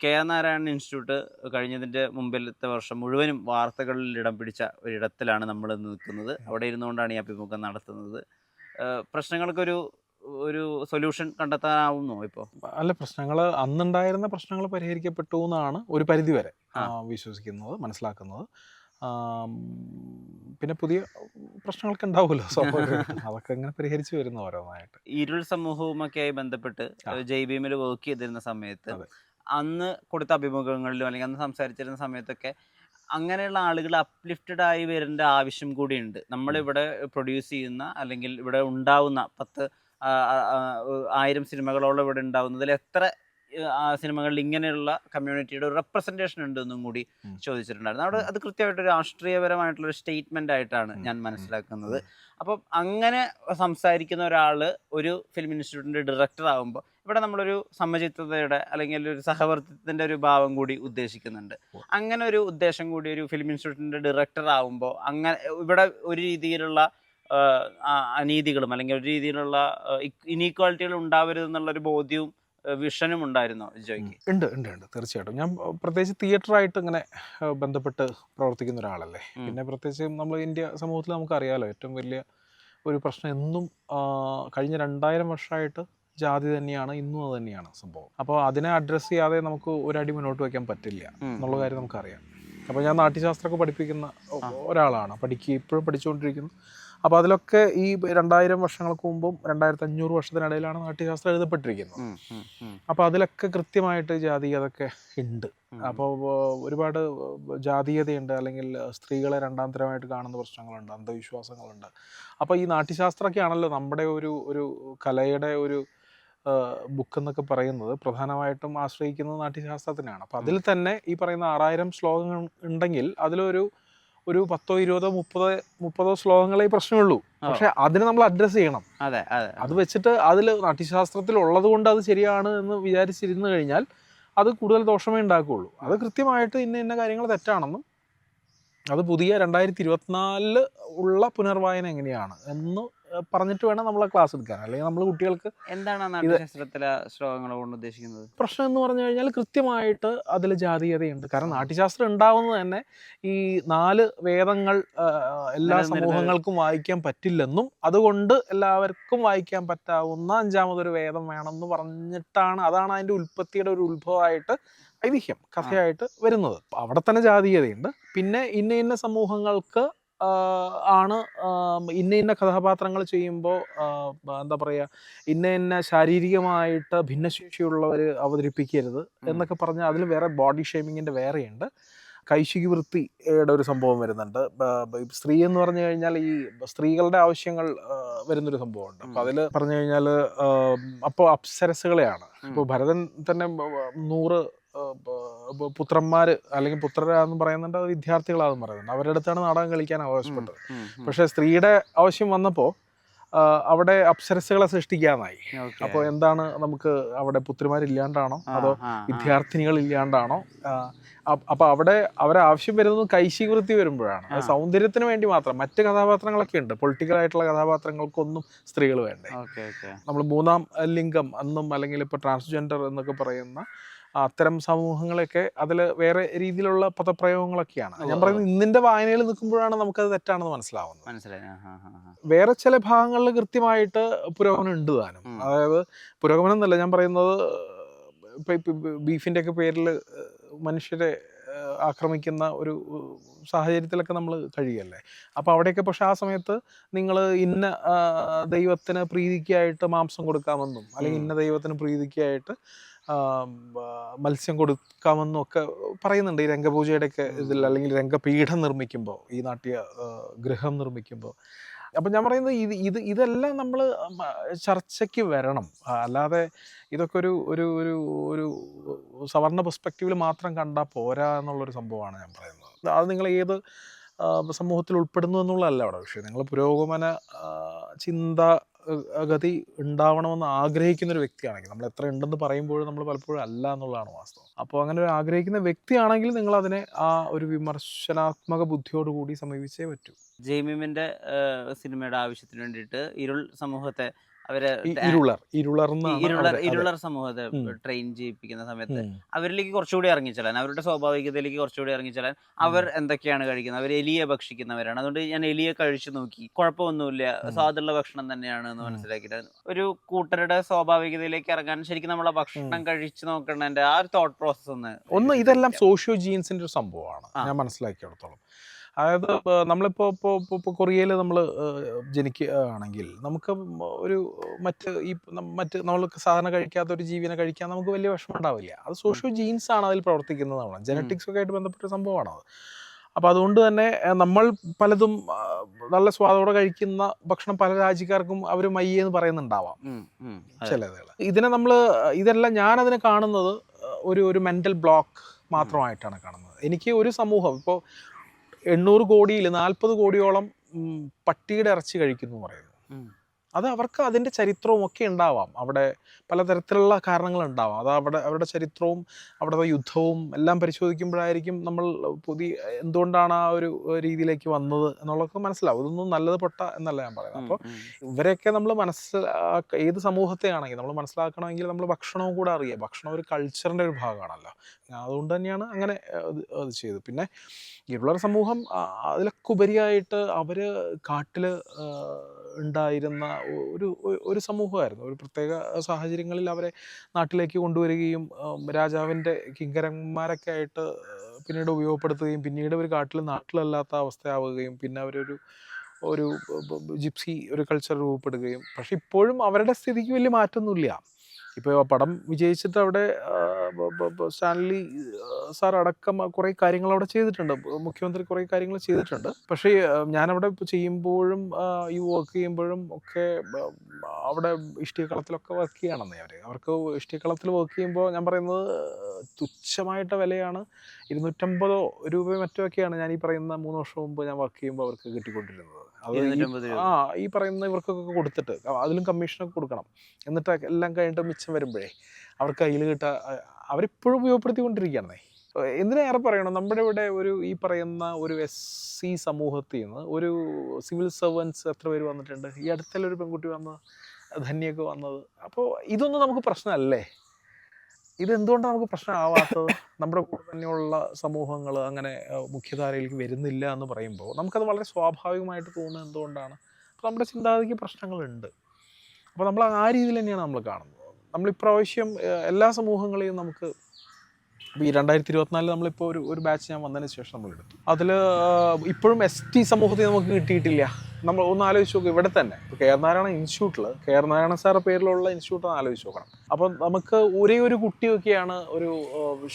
K R Narayanan institute കഴിഞ്ഞതിന്റെ മുമ്പിലത്തെ വർഷം മുഴുവനും വാർത്തകളിൽ ഇടം പിടിച്ച ഒരിടത്തിലാണ് നമ്മൾ നിൽക്കുന്നത്. അവിടെ ഇരുന്നുകൊണ്ടാണ് ഈ അഭിമുഖം നടത്തുന്നത്. പ്രശ്നങ്ങൾക്കൊരു ഒരു സൊല്യൂഷൻ കണ്ടെത്താനാവുന്നു ഇപ്പോൾ അല്ല പ്രശ്നങ്ങൾ അന്നുണ്ടായിരുന്ന പ്രശ്നങ്ങൾ പരിഹരിക്കപ്പെട്ടു എന്നാണ് ഒരു പരിധിവരെ വിശ്വസിക്കുന്നത് മനസ്സിലാക്കുന്നത്. പിന്നെ പുതിയ പ്രശ്നങ്ങളൊക്കെ ഉണ്ടാവുമല്ലോ സ്വാഭാവികമായിട്ടും അതൊക്കെ ഇങ്ങനെ പരിഹരിച്ചു വരുന്നു ഓരോന്നായിട്ട്. ഇരുൾ സമൂഹവുമൊക്കെ ആയി ബന്ധപ്പെട്ട് ജെയ്ബീമിൽ വർക്ക് ചെയ്തിരുന്ന സമയത്ത്. അന്ന് കൊടുത്ത അഭിമുഖങ്ങളിലും അല്ലെങ്കിൽ അന്ന് സംസാരിച്ചിരുന്ന സമയത്തൊക്കെ അങ്ങനെയുള്ള ആളുകൾ അപ്ലിഫ്റ്റഡ് ആയി വരേണ്ട ആവശ്യം കൂടിയുണ്ട്. നമ്മളിവിടെ പ്രൊഡ്യൂസ് ചെയ്യുന്ന അല്ലെങ്കിൽ ഇവിടെ ഉണ്ടാവുന്ന പത്ത് ആയിരം സിനിമകളോളം ഇവിടെ ഉണ്ടാവുന്നതിൽ എത്ര സിനിമകളിൽ ഇങ്ങനെയുള്ള കമ്മ്യൂണിറ്റിയുടെ ഒരു റെപ്രസെന്റേഷൻ ഉണ്ട് എന്നും കൂടി. ചോദിച്ചിട്ടുണ്ടായിരുന്നു. അവിടെ അത് കൃത്യമായിട്ടൊരു രാഷ്ട്രീയപരമായിട്ടുള്ള ഒരു സ്റ്റേറ്റ്മെന്റ് ആയിട്ടാണ് ഞാൻ മനസ്സിലാക്കുന്നത്. അപ്പം അങ്ങനെ സംസാരിക്കുന്ന ഒരാൾ ഒരു ഫിലിം ഇൻസ്റ്റിറ്റ്യൂട്ടിന്റെ ഡയറക്ടർ ആകുമ്പോൾ ഇവിടെ നമ്മളൊരു സമചിത്തതയുടെ അല്ലെങ്കിൽ ഒരു സഹവർത്തിത്വത്തിന്റെ ഒരു ഭാവം കൂടി ഉദ്ദേശിക്കുന്നുണ്ട്. അങ്ങനെ ഒരു ഉദ്ദേശം കൂടി ഒരു ഫിലിം ഇൻസ്റ്റിറ്റ്യൂട്ടിന്റെ ഡയറക്ടർ ആവുമ്പോൾ അങ്ങനെ ഇവിടെ ഒരു രീതിയിലുള്ള അനീതികളും അല്ലെങ്കിൽ ഒരു രീതിയിലുള്ള ഇനീക്വാളിറ്റികൾ ഉണ്ടാവരുത് എന്നുള്ളൊരു ബോധ്യവും വിഷനും ഉണ്ടായിരുന്നോ ജോയ്ക്ക്? ഉണ്ട് ഉണ്ട് ഉണ്ട്. തീർച്ചയായിട്ടും. ഞാൻ പ്രത്യേകിച്ച് തിയേറ്ററായിട്ട് ഇങ്ങനെ ബന്ധപ്പെട്ട് പ്രവർത്തിക്കുന്ന ഒരാളല്ലേ. പിന്നെ പ്രത്യേകിച്ച് നമ്മൾ ഇന്ത്യ സമൂഹത്തിൽ നമുക്കറിയാലോ ഏറ്റവും വലിയ ഒരു പ്രശ്നം എന്നും കഴിഞ്ഞ രണ്ടായിരം വർഷമായിട്ട് ജാതി തന്നെയാണ് ഇന്നും അത് തന്നെയാണ് സംഭവം. അപ്പോൾ അതിനെ അഡ്രസ്സ് ചെയ്യാതെ നമുക്ക് ഒരടി മുന്നോട്ട് വയ്ക്കാൻ പറ്റില്ല എന്നുള്ള കാര്യം നമുക്കറിയാം. അപ്പോൾ ഞാൻ നാട്യശാസ്ത്രമൊക്കെ പഠിപ്പിക്കുന്ന ഒരാളാണ്. പഠിക്കുക ഇപ്പോഴും പഠിച്ചുകൊണ്ടിരിക്കുന്നു. അപ്പോൾ അതിലൊക്കെ ഈ രണ്ടായിരം വർഷങ്ങൾക്ക് മുമ്പും രണ്ടായിരത്തി അഞ്ഞൂറ് വർഷത്തിനിടയിലാണ് നാട്യശാസ്ത്രം എഴുതപ്പെട്ടിരിക്കുന്നത്. അപ്പോൾ അതിലൊക്കെ കൃത്യമായിട്ട് ജാതി അതൊക്കെ ഉണ്ട്. അപ്പോൾ ഒരുപാട് ജാതീയതയുണ്ട്. അല്ലെങ്കിൽ സ്ത്രീകളെ രണ്ടാം തരമായിട്ട് കാണുന്ന പ്രശ്നങ്ങളുണ്ട് അന്ധവിശ്വാസങ്ങളുണ്ട്. അപ്പോൾ ഈ നാട്യശാസ്ത്രമൊക്കെ ആണല്ലോ നമ്മുടെ ഒരു ഒരു കലയുടെ ഒരു ബുക്ക് എന്നൊക്കെ പറയുന്നത് പ്രധാനമായിട്ടും ആശ്രയിക്കുന്നത് നാട്യശാസ്ത്രത്തിനാണ്. അപ്പം അതിൽ തന്നെ ഈ പറയുന്ന ആറായിരം ശ്ലോകങ്ങൾ ഉണ്ടെങ്കിൽ അതിലൊരു ഒരു പത്തോ ഇരുപതോ മുപ്പതോ മുപ്പതോ ശ്ലോകങ്ങളെ പ്രശ്നമുള്ളൂ. പക്ഷെ അതിനെ നമ്മൾ അഡ്രസ്സ് ചെയ്യണം. അതെ അതെ അത് വെച്ചിട്ട് അതിൽ നാട്യശാസ്ത്രത്തിൽ ഉള്ളത് കൊണ്ട് അത് ശരിയാണ് എന്ന് വിചാരിച്ചിരുന്നു കഴിഞ്ഞാൽ അത് കൂടുതൽ ദോഷമേ ഉണ്ടാക്കുകയുള്ളൂ. അത് കൃത്യമായിട്ട് ഇന്ന ഇന്ന കാര്യങ്ങൾ തെറ്റാണെന്നും അത് പുതിയ രണ്ടായിരത്തി ഇരുപത്തിനാലിൽ ഉള്ള പുനർവായന എങ്ങനെയാണ് എന്ന് പറഞ്ഞിട്ട് വേണം നമ്മൾ ക്ലാസ് എടുക്കാൻ. അല്ലെങ്കിൽ നമ്മൾ കുട്ടികൾക്ക് എന്താണ് നാട്യശാസ്ത്രത്തിലെ ശ്ലോകങ്ങൾ കൊണ്ട് ഉദ്ദേശിക്കുന്നത്? പ്രശ്നം എന്ന് പറഞ്ഞു കഴിഞ്ഞാൽ കൃത്യമായിട്ട് അതിൽ ജാതീയതയുണ്ട്. കാരണം നാട്യശാസ്ത്രം ഉണ്ടാവുന്നത് തന്നെ ഈ നാല് വേദങ്ങൾ എല്ലാ സമൂഹങ്ങൾക്കും വായിക്കാൻ പറ്റില്ലെന്നും അതുകൊണ്ട് എല്ലാവർക്കും വായിക്കാൻ പറ്റാവുന്ന അഞ്ചാമതൊരു വേദം വേണമെന്ന് പറഞ്ഞിട്ടാണ് അതാണ് അതിന്റെ ഉൽപ്പത്തിയുടെ ഒരു ഉത്ഭവമായിട്ട് ഐതിഹ്യം കഥയായിട്ട് വരുന്നത്. അവിടെ തന്നെ ജാതീയതയുണ്ട്. പിന്നെ ഇന്ന ഇന്ന സമൂഹങ്ങൾക്ക് ആണ് ഇന്ന ഇന്ന കഥാപാത്രങ്ങൾ ചെയ്യുമ്പോൾ എന്താ പറയുക ഇന്ന ഇന്ന ശാരീരികമായിട്ട് ഭിന്നശേഷിയുള്ളവർ അവതരിപ്പിക്കരുത് എന്നൊക്കെ പറഞ്ഞാൽ അതിൽ വേറെ ബോഡി ഷേമിങ്ങിന്റെ വേറെയുണ്ട്. കൈശികി വൃത്തിയുടെ ഒരു സംഭവം വരുന്നുണ്ട്. സ്ത്രീ എന്ന് പറഞ്ഞു കഴിഞ്ഞാൽ ഈ സ്ത്രീകളുടെ ആവശ്യങ്ങൾ വരുന്നൊരു സംഭവമുണ്ട്. അപ്പോൾ അതിൽ പറഞ്ഞു കഴിഞ്ഞാൽ അപ്പോൾ അപ്സരസുകളെയാണ് ഇപ്പോൾ ഭരതൻ തന്നെ നൂറ് പുത്രന്മാർ അല്ലെങ്കിൽ പുത്രരാന്ന് പറയുന്നുണ്ട് അത് വിദ്യാർത്ഥികളാന്ന് പറയുന്നുണ്ട്. അവരുടെ അടുത്താണ് നാടകം കളിക്കാൻ ആവശ്യപ്പെട്ടത്. പക്ഷേ സ്ത്രീയുടെ ആവശ്യം വന്നപ്പോൾ അവിടെ അപ്സരസുകളെ സൃഷ്ടിക്കാനായി. അപ്പോൾ എന്താണ് നമുക്ക് അവിടെ പുത്രിമാരില്ലാണ്ടാണോ? അതോ. വിദ്യാർത്ഥിനികൾ ഇല്ലാണ്ടാണോ അപ്പൊ അവിടെ അവരെ ആവശ്യം വരുന്നത് കൈശീവൃത്തി വരുമ്പോഴാണ്. സൗന്ദര്യത്തിന് വേണ്ടി മാത്രം. മറ്റ് കഥാപാത്രങ്ങളൊക്കെ ഉണ്ട്. പൊളിറ്റിക്കൽ ആയിട്ടുള്ള കഥാപാത്രങ്ങൾക്കൊന്നും സ്ത്രീകൾ വേണ്ടേ. നമ്മൾ മൂന്നാം ലിംഗം അന്നും അല്ലെങ്കിൽ ഇപ്പൊ ട്രാൻസ്ജെൻഡർ എന്നൊക്കെ പറയുന്ന അത്തരം സമൂഹങ്ങളൊക്കെ അതിൽ വേറെ രീതിയിലുള്ള പദപ്രയോഗങ്ങളൊക്കെയാണ്. ഞാൻ. പറയുന്നത് ഇന്നിന്റെ വായനയിൽ നിൽക്കുമ്പോഴാണ് നമുക്കത് തെറ്റാണെന്ന് മനസ്സിലാവുന്നത്. മനസ്സിലായി. വേറെ ചില ഭാഗങ്ങളിൽ കൃത്യമായിട്ട് പുരോഗമനം ഉണ്ട് താനും അതായത് പുരോഗമനം എന്നല്ല ഞാൻ പറയുന്നത് ബീഫിന്റെ ഒക്കെ പേരിൽ മനുഷ്യരെ ആക്രമിക്കുന്ന ഒരു സാഹചര്യത്തിലൊക്കെ നമ്മൾ കഴിയല്ലേ? അപ്പോൾ അവിടെയൊക്കെ പക്ഷെ ആ സമയത്ത് നിങ്ങൾ ഇന്ന ദൈവത്തിന് പ്രീതിക്കായിട്ട് മാംസം കൊടുക്കാമെന്നും അല്ലെങ്കിൽ ഇന്ന ദൈവത്തിന് പ്രീതിക്കായിട്ട് മത്സ്യം കൊടുക്കാമെന്നും ഒക്കെ പറയുന്നുണ്ട്. ഈ രംഗപൂജയുടെ ഒക്കെ ഇതിൽ അല്ലെങ്കിൽ രംഗപീഠം നിർമ്മിക്കുമ്പോൾ ഈ നാട്യ ഗൃഹം നിർമ്മിക്കുമ്പോൾ. അപ്പം ഞാൻ പറയുന്നത് ഇത് ഇത് ഇതെല്ലാം നമ്മൾ ചർച്ചയ്ക്ക് വരണം. അല്ലാതെ ഇതൊക്കെ ഒരു ഒരു ഒരു ഒരു സവർണ പെർസ്പെക്റ്റീവിൽ മാത്രം കണ്ടാൽ പോരാ എന്നുള്ളൊരു സംഭവമാണ് ഞാൻ പറയുന്നത്. അത് നിങ്ങൾ ഏത് സമൂഹത്തിൽ ഉൾപ്പെടുന്നു എന്നുള്ളതല്ല അവിടെ. വിഷയം നിങ്ങൾ പുരോഗമന ചിന്ത ഗതി ഉണ്ടാവണമെന്ന് ആഗ്രഹിക്കുന്ന ഒരു വ്യക്തിയാണെങ്കിൽ നമ്മൾ എത്ര ഉണ്ടെന്ന് പറയുമ്പോഴും നമ്മൾ പലപ്പോഴും അല്ല എന്നുള്ളതാണ് വാസ്തവം. അപ്പോൾ അങ്ങനെ ഒരു ആഗ്രഹിക്കുന്ന വ്യക്തിയാണെങ്കിൽ നിങ്ങൾ അതിനെ ആ ഒരു വിമർശനാത്മക ബുദ്ധിയോടുകൂടി സമീപിച്ചേ പറ്റൂ. ജെയ്മിമിന്റെ സിനിമയുടെ ആവശ്യത്തിന് വേണ്ടിയിട്ട് ഇരുൾ സമൂഹത്തെ അവർ ഇരുളർ ഇരുളർ സമൂഹത്തെ ട്രെയിൻ ചെയ്യിപ്പിക്കുന്ന സമയത്ത് അവരിലേക്ക് കുറച്ചുകൂടി ഇറങ്ങിച്ചെല്ലാൻ അവരുടെ സ്വാഭാവികതയിലേക്ക് കുറച്ചുകൂടി ഇറങ്ങിച്ചെല്ലാൻ അവർ എന്തൊക്കെയാണ് കഴിക്കുന്നത്? അവർ എലിയെ ഭക്ഷിക്കുന്നവരാണ്. അതുകൊണ്ട് ഞാൻ എലിയെ കഴിച്ചു നോക്കി. കുഴപ്പമൊന്നുമില്ല. സ്വാദുള്ള ഭക്ഷണം തന്നെയാണ് എന്ന്. മനസ്സിലാക്കിയിട്ട് ഒരു കൂട്ടരുടെ സ്വാഭാവികതയിലേക്ക് ഇറങ്ങാൻ ശരിക്കും നമ്മളെ ഭക്ഷണം കഴിച്ചു നോക്കേണ്ടതിന്റെ ആ ഒരു തോട്ട് പ്രോസസ് ഒന്ന് ഒന്ന് ഇതെല്ലാം സോഷ്യോ ജീൻസിന്റെ ഒരു സംഭവമാണ്. ഞാൻ മനസ്സിലാക്കിയിടത്തോളം. അതായത് നമ്മളിപ്പോൾ നമ്മളിപ്പോ ഇപ്പോൾ ഇപ്പോൾ കൊറിയയിൽ നമ്മൾ ജനിക്കുകയാണെങ്കിൽ നമുക്ക് ഒരു മറ്റ് ഈ മറ്റ് നമ്മൾ സാധാരണ കഴിക്കാത്ത ഒരു ജീവിനെ കഴിക്കാൻ നമുക്ക് വലിയ വിഷമം ഉണ്ടാവില്ല. അത് സോഷ്യോ ജീൻസ് ആണ് അതിൽ പ്രവർത്തിക്കുന്നതാണ്. ജനറ്റിക്സ് ഒക്കെ ആയിട്ട് ബന്ധപ്പെട്ട സംഭവമാണ് അത്. അപ്പോൾ അതുകൊണ്ട് തന്നെ നമ്മൾ പലതും നല്ല സ്വാദോടെ കഴിക്കുന്ന ഭക്ഷണം പല രാജ്യക്കാർക്കും അവർ മയ്യെന്ന് പറയുന്നുണ്ടാവാം. ചിലതുകൾ ഇതിനെ നമ്മൾ ഇതെല്ലാം ഞാൻ അതിനെ കാണുന്നത് ഒരു ഒരു മെന്റൽ ബ്ലോക്ക് മാത്രമായിട്ടാണ് കാണുന്നത്. എനിക്ക് ഒരു സമൂഹം ഇപ്പോൾ എണ്ണൂറ് കോടിയിൽ നാൽപ്പത് കോടിയോളം പട്ടിയുടെ ഇറച്ചി കഴിക്കുന്നു പറയുന്നു. അത് അവർക്ക് അതിന്റെ ചരിത്രവും ഒക്കെ ഉണ്ടാവാം. അവിടെ പലതരത്തിലുള്ള കാരണങ്ങൾ ഉണ്ടാവാം. അത് അവിടെ അവരുടെ ചരിത്രവും അവിടുത്തെ യുദ്ധവും എല്ലാം പരിശോധിക്കുമ്പോഴായിരിക്കും നമ്മൾ പുതിയ എന്തുകൊണ്ടാണ് ആ ഒരു രീതിയിലേക്ക് വന്നത് എന്നുള്ളതൊക്കെ മനസ്സിലാവും. ഇതൊന്നും നല്ലത് പൊട്ട എന്നല്ല ഞാൻ പറയുന്നത്. അപ്പോൾ ഇവരെയൊക്കെ നമ്മൾ മനസ്സിലാക്ക ഏത് സമൂഹത്തെയാണെങ്കിൽ നമ്മൾ മനസ്സിലാക്കണമെങ്കിൽ നമ്മൾ ഭക്ഷണവും കൂടെ അറിയാം ഭക്ഷണം ഒരു കൾച്ചറിന്റെ ഒരു ഭാഗമാണല്ലോ. അതുകൊണ്ട് തന്നെയാണ് അങ്ങനെ അത് ചെയ്തത്. പിന്നെ ഇരുളർ സമൂഹം അതിലൊക്കെ ഉപരിയായിട്ട് അവർ കാട്ടിൽ ഉണ്ടായിരുന്ന ഒരു ഒരു- സമൂഹമായിരുന്നു. ഒരു പ്രത്യേക സാഹചര്യങ്ങളിൽ അവരെ നാട്ടിലേക്ക് കൊണ്ടുവരികയും രാജാവിന്റെ കിങ്കരന്മാരൊക്കെ ആയിട്ട് പിന്നീട് ഉപയോഗപ്പെടുത്തുകയും പിന്നീട് ഒരു കാട്ടിൽ നാട്ടിലല്ലാത്ത അവസ്ഥയാവുകയും പിന്നെ അവരൊരു ഒരു ജിപ്സി ഒരു കൾച്ചർ രൂപപ്പെടുകയും. പക്ഷെ ഇപ്പോഴും അവരുടെ സ്ഥിതിക്ക് വലിയ മാറ്റമൊന്നുമില്ല. ഇപ്പോൾ പടം വിജയിച്ചിട്ട് അവിടെ സ്റ്റാൻലി സാർ അടക്കം കുറേ കാര്യങ്ങൾ അവിടെ ചെയ്തിട്ടുണ്ട്. മുഖ്യമന്ത്രി കുറേ കാര്യങ്ങൾ ചെയ്തിട്ടുണ്ട്. പക്ഷേ ഞാനവിടെ ചെയ്യുമ്പോഴും ഈ വർക്ക് ചെയ്യുമ്പോഴും ഒക്കെ അവിടെ ഇഷ്ടികളത്തിലൊക്കെ വർക്ക് ചെയ്യണമെന്നേ അവർ അവർക്ക് ഇഷ്ടികളത്തിൽ വർക്ക് ചെയ്യുമ്പോൾ ഞാൻ പറയുന്നത് തുച്ഛമായിട്ട വിലയാണ്. ഇരുന്നൂറ്റമ്പതോ രൂപയോ മറ്റോ ഒക്കെയാണ് ഞാൻ ഈ പറയുന്ന മൂന്ന് വർഷം മുമ്പ് ഞാൻ വർക്ക് ചെയ്യുമ്പോൾ അവർക്ക് കിട്ടിക്കൊണ്ടിരുന്നത്. ആ ഈ പറയുന്ന ഇവർക്കൊക്കെ കൊടുത്തിട്ട് അതിലും കമ്മീഷനൊക്കെ കൊടുക്കണം. എന്നിട്ട് എല്ലാം കഴിഞ്ഞിട്ട് മിച്ചം വരുമ്പോഴേ അവർക്ക് കയ്യിൽ കിട്ടുക അവരിപ്പോഴും ഉപയോഗപ്പെടുത്തിക്കൊണ്ടിരിക്കുകയാണേ എന്തിനേറെ പറയണം? നമ്മുടെ ഇവിടെ ഒരു ഈ പറയുന്ന ഒരു എസ് സി സമൂഹത്തിൽ നിന്ന് ഒരു സിവിൽ സർവൻസ് എത്ര പേര് വന്നിട്ടുണ്ട്? ഈ അടുത്തുള്ള ഒരു പെൺകുട്ടി വന്നത്? ധന്യൊക്കെ വന്നത്. അപ്പോൾ ഇതൊന്നും നമുക്ക് പ്രശ്നമല്ലേ? ഇതെന്തുകൊണ്ടാണ് നമുക്ക് പ്രശ്നമാവാത്തത്? നമ്മുടെ തന്നെയുള്ള സമൂഹങ്ങൾ അങ്ങനെ മുഖ്യധാരയിലേക്ക് വരുന്നില്ല എന്ന് പറയുമ്പോൾ നമുക്കത് വളരെ സ്വാഭാവികമായിട്ട് തോന്നുന്നത് എന്തുകൊണ്ടാണ്? അപ്പോൾ നമ്മുടെ ചിന്താഗതിക്ക് പ്രശ്നങ്ങളുണ്ട്. അപ്പോൾ നമ്മൾ ആ രീതിയിൽ തന്നെയാണ് നമ്മൾ കാണുന്നത്. നമ്മൾ ഇപ്രാവശ്യം എല്ലാ സമൂഹങ്ങളെയും നമുക്ക് ഈ രണ്ടായിരത്തി ഇരുപത്തിനാലിൽ നമ്മളിപ്പോൾ ഒരു ഒരു ബാച്ച് ഞാൻ വന്നതിന് ശേഷം നമ്മൾ എടുത്തു. അതിൽ ഇപ്പോഴും എസ് ടി സമൂഹത്തിൽ നമുക്ക് കിട്ടിയിട്ടില്ല. നമ്മൾ ഒന്ന് ആലോചിച്ച് നോക്കുക ഇവിടെ തന്നെ. ഇപ്പോൾ കേരനാരായണ ഇൻസ്റ്റിറ്റ്യൂട്ടിൽ കേരനാരായണ സാറിന്റെ പേരിലുള്ള ഇൻസ്റ്റിറ്റ്യൂട്ട് ആലോചിച്ച് നോക്കണം. അപ്പം നമുക്ക് ഒരേ ഒരു കുട്ടിയൊക്കെയാണ് ഒരു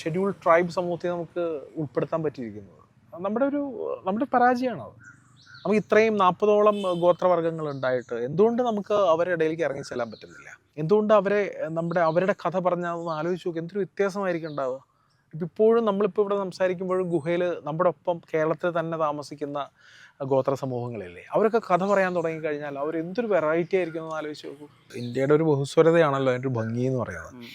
ഷെഡ്യൂൾ ട്രൈബ് സമൂഹത്തെ നമുക്ക് ഉൾപ്പെടുത്താൻ പറ്റിയിരിക്കുന്നത്. നമ്മുടെ ഒരു നമ്മുടെ പരാജയമാണ് അത്. നമുക്ക് ഇത്രയും നാൽപ്പതോളം ഗോത്രവർഗങ്ങൾ ഉണ്ടായിട്ട് എന്തുകൊണ്ട് നമുക്ക് അവരുടെ ഇടയിലേക്ക് ഇറങ്ങി ചെല്ലാൻ പറ്റുന്നില്ല? എന്തുകൊണ്ട് അവരെ നമ്മുടെ അവരുടെ കഥ പറഞ്ഞാൽ ഒന്ന് ആലോചിച്ച് നോക്കുക എന്തൊരു വ്യത്യാസമായിരിക്കും ഉണ്ടാവുക? ഇപ്പം ഇപ്പോഴും നമ്മളിപ്പോൾ ഇവിടെ സംസാരിക്കുമ്പോഴും ഗുഹയിൽ നമ്മുടെ ഒപ്പം കേരളത്തിൽ തന്നെ താമസിക്കുന്ന ഗോത്ര സമൂഹങ്ങളില്ലേ? അവരൊക്കെ കഥ പറയാൻ തുടങ്ങിക്കഴിഞ്ഞാൽ അവർ എന്തൊരു വെറൈറ്റി ആയിരിക്കും എന്ന് ആലോചിച്ച് നോക്കൂ. ഇന്ത്യയുടെ ഒരു ബഹുസ്വരതയാണല്ലോ അതിന്റെ ഒരു ഭംഗി എന്ന് പറയുന്നത്.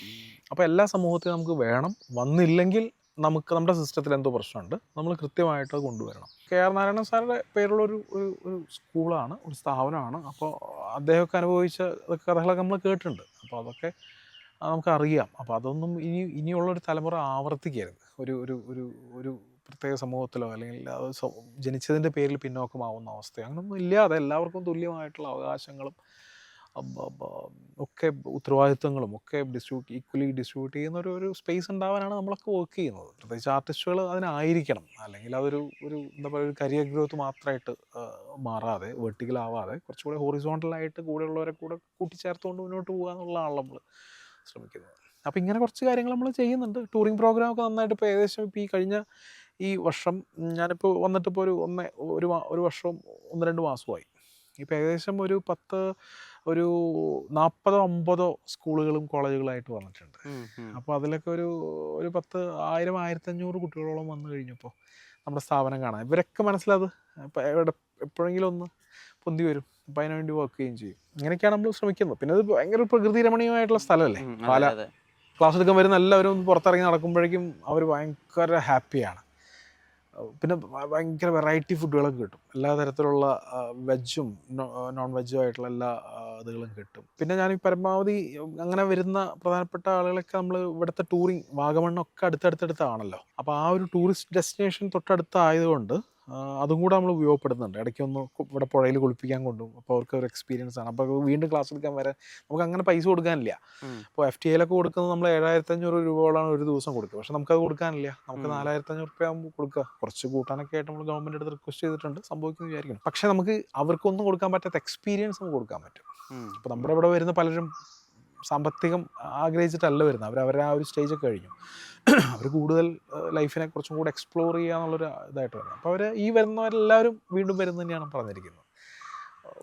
അപ്പോൾ എല്ലാ സമൂഹത്തിനും നമുക്ക് വേണം. വന്നില്ലെങ്കിൽ നമുക്ക് നമ്മുടെ സിസ്റ്റത്തിൽ എന്തോ പ്രശ്നമുണ്ട്. നമ്മൾ കൃത്യമായിട്ട് അത് കൊണ്ടുവരണം. കെ ആർ നാരായണൻ സാറുടെ പേരുള്ള ഒരു ഒരു ഒരു സ്കൂളാണ് ഒരു സ്ഥാപനമാണ്. അപ്പോൾ അദ്ദേഹമൊക്കെ അനുഭവിച്ച കഥകളൊക്കെ നമ്മൾ കേട്ടിട്ടുണ്ട്. അപ്പോൾ അതൊക്കെ നമുക്ക് നമുക്കറിയാം. അപ്പോൾ അതൊന്നും ഇനി ഇനിയുള്ളൊരു തലമുറ ആവർത്തിക്കരുത്. ഒരു ഒരു ഒരു ഒരു പ്രത്യേക സമൂഹത്തിലോ അല്ലെങ്കിൽ അത് ജനിച്ചതിന്റെ പേരിൽ പിന്നോക്കമാവുന്ന അവസ്ഥ അങ്ങനൊന്നും ഇല്ലാതെ എല്ലാവർക്കും തുല്യമായിട്ടുള്ള അവകാശങ്ങളും ഒക്കെ ഉത്തരവാദിത്വങ്ങളും ഒക്കെ ഡിസ്ട്രിബ്യൂട്ട് ഈക്വലി ഡിസ്ട്രിബ്യൂട്ട് ചെയ്യുന്ന ഒരു ഒരു സ്പേസ് ഉണ്ടാവാനാണ് നമ്മളൊക്കെ വർക്ക് ചെയ്യുന്നത്. പ്രത്യേകിച്ച് ആർട്ടിസ്റ്റുകൾ അതിനായിരിക്കണം. അല്ലെങ്കിൽ അതൊരു ഒരു എന്താ പറയുക ഒരു കരിയർ ഗ്രോത്ത് മാത്രമായിട്ട് മാറാതെ വെർട്ടിക്കൽ ആവാതെ കുറച്ചുകൂടെ ഹോറിസോണ്ടലായിട്ട് കൂടെയുള്ളവരെ കൂടെ കൂട്ടിച്ചേർത്തുകൊണ്ട് മുന്നോട്ട് പോകുക എന്നുള്ളതാണ് നമ്മൾ ശ്രമിക്കുന്നത് അപ്പോൾ ഇങ്ങനെ കുറച്ച് കാര്യങ്ങൾ നമ്മൾ ചെയ്യുന്നുണ്ട്. ടൂറിംഗ് പ്രോഗ്രാം ഒക്കെ നന്നായിട്ട് ഇപ്പോൾ ഏകദേശം ഇപ്പോൾ ഈ കഴിഞ്ഞ ഈ വർഷം ഞാനിപ്പോൾ വന്നിട്ട് വന്നിട്ടിപ്പോൾ ഒരു ഒന്ന് ഒരു ഒരു വർഷവും ഒന്ന് രണ്ട് മാസമായി. ഇപ്പോൾ ഏകദേശം ഒരു പത്ത് ഒരു നാൽപ്പതോ അമ്പതോ സ്കൂളുകളും കോളേജുകളായിട്ട് വന്നിട്ടുണ്ട്. അപ്പോൾ അതിലൊക്കെ ഒരു ഒരു പത്ത് ആയിരം ആയിരത്തഞ്ഞൂറ് കുട്ടികളോളം വന്നു കഴിഞ്ഞപ്പോൾ നമ്മുടെ സ്ഥാപനം കാണാം. ഇവരൊക്കെ മനസ്സിലത് ഇപ്പോൾ എപ്പോഴെങ്കിലും ഒന്ന് പൊന്തി വരും അപ്പൊ അതിനുവേണ്ടി വർക്ക് ചെയ്യുകയും ചെയ്യും. ഇങ്ങനെയൊക്കെയാണ് നമ്മൾ ശ്രമിക്കുന്നത്. പിന്നെ അത് ഭയങ്കര പ്രകൃതി രമണീയമായിട്ടുള്ള സ്ഥലമല്ലേ? പാല. ക്ലാസ് എടുക്കാൻ വരുന്ന എല്ലാവരും പുറത്തിറങ്ങി നടക്കുമ്പോഴേക്കും അവർ ഭയങ്കര ഹാപ്പിയാണ് പിന്നെ ഭയങ്കര വെറൈറ്റി ഫുഡുകളൊക്കെ കിട്ടും. എല്ലാ തരത്തിലുള്ള വെജും നോൺ വെജും ആയിട്ടുള്ള എല്ലാ ഇതുകളും കിട്ടും. പിന്നെ ഞാൻ ഈ പരമാവധി അങ്ങനെ വരുന്ന പ്രധാനപ്പെട്ട ആളുകളൊക്കെ നമ്മൾ ഇവിടുത്തെ ടൂറിങ് വാഗമണ്ണൊക്കെ അടുത്തടുത്തടുത്താണല്ലോ. അപ്പോൾ ആ ഒരു ടൂറിസ്റ്റ് ഡെസ്റ്റിനേഷൻ തൊട്ടടുത്തായതുകൊണ്ട് അതും കൂടെ നമ്മൾ ഉപയോഗപ്പെടുത്തുന്നുണ്ട്. ഇടയ്ക്കൊന്ന് ഒന്ന് ഇവിടെ പുഴയിൽ കുളിപ്പിക്കാൻ കൊണ്ടും അപ്പോൾ അവർക്ക് ഒരു എക്സ്പീരിയൻസ് ആണ്. അപ്പോൾ വീണ്ടും ക്ലാസ് എടുക്കാൻ വരെ നമുക്ക് അങ്ങനെ പൈസ കൊടുക്കാനില്ല. അപ്പോൾ എഫ് ടി ഐയിലൊക്കെ കൊടുക്കുന്നത് നമ്മൾ ഏഴായിരത്തി അഞ്ഞൂറ് രൂപയോളാണ് ഒരു ദിവസം കൊടുക്കുക. പക്ഷെ നമുക്കത് കൊടുക്കാനില്ല. നമുക്ക്. നാലായിരത്തി അഞ്ഞൂറ് രൂപ ആകുമ്പോൾ കൊടുക്കുക. കുറച്ച് കൂട്ടാനൊക്കെ ആയിട്ട് നമ്മൾ ഗവൺമെന്റ് അടുത്ത് റിക്വസ്റ്റ് ചെയ്തിട്ടുണ്ട്. സംഭവിക്കുന്നു വിചാരിക്കണം പക്ഷേ നമുക്ക് അവർക്കൊന്നും കൊടുക്കാൻ പറ്റാത്ത എക്സ്പീരിയൻസ് നമുക്ക് കൊടുക്കാൻ പറ്റും. അപ്പോൾ നമ്മുടെ ഇവിടെ വരുന്ന പലരും സാമ്പത്തികം ആഗ്രഹിച്ചിട്ടല്ല വരുന്നത്. അവർ അവരുടെ ആ ഒരു സ്റ്റേജൊക്കെ കഴിഞ്ഞു. അവർ കൂടുതൽ ലൈഫിനെ കുറച്ചും കൂടെ എക്സ്പ്ലോർ ചെയ്യുക എന്നുള്ളൊരു ഇതായിട്ട് വരുന്നത് അപ്പോൾ അവർ ഈ വരുന്നവരെല്ലാവരും വീണ്ടും വരുന്നത് തന്നെയാണ് പറഞ്ഞിരിക്കുന്നത്.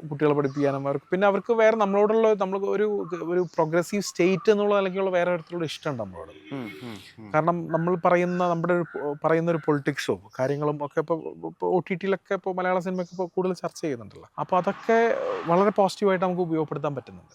കുട്ടികളെ പഠിപ്പിക്കാനും അവർക്ക് പിന്നെ അവർക്ക് വേറെ നമ്മളോടുള്ള നമ്മൾ ഒരു ഒരു പ്രോഗ്രസീവ് സ്റ്റേറ്റ് എന്നുള്ള നിലയ്ക്കുള്ള വേറെ തരത്തിലുള്ള ഇഷ്ടമുണ്ട് നമ്മളോട്. കാരണം നമ്മൾ പറയുന്ന നമ്മുടെ ഒരു പറയുന്ന ഒരു പൊളിറ്റിക്സും കാര്യങ്ങളും ഒക്കെ ഇപ്പോൾ ഇപ്പോൾ ഒ ടി ടിയിലൊക്കെ ഇപ്പോൾ മലയാള സിനിമയ്ക്ക് ഇപ്പോൾ കൂടുതൽ ചർച്ച ചെയ്യുന്നുണ്ടല്ലോ. അപ്പോൾ അതൊക്കെ വളരെ പോസിറ്റീവായിട്ട് നമുക്ക് ഉപയോഗപ്പെടുത്താൻ പറ്റുന്നുണ്ട്.